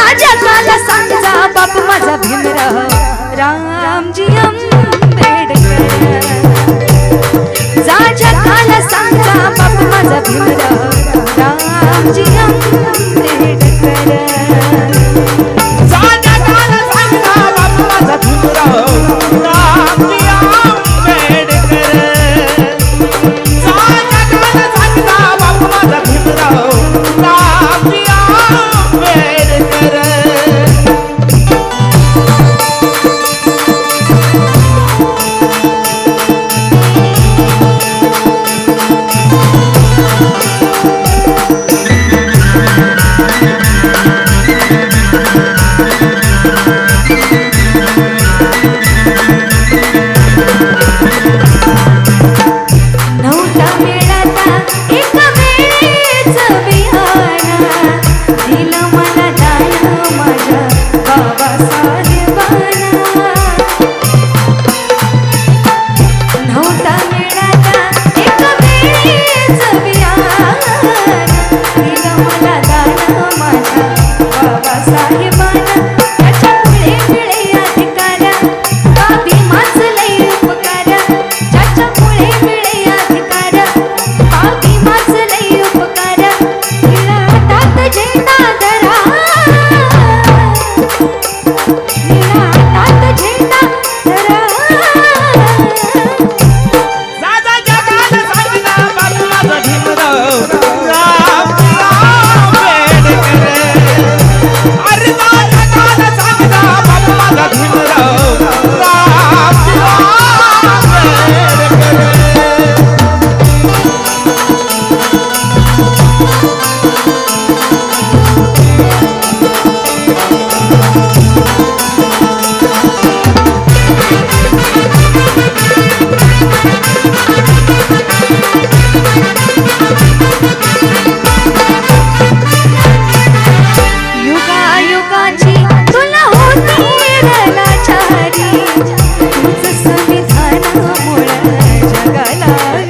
राजा मला सांगा बाप माझा भीमराव. रामजी आंबेडकर राजा मला सांगा i like you. Yeah.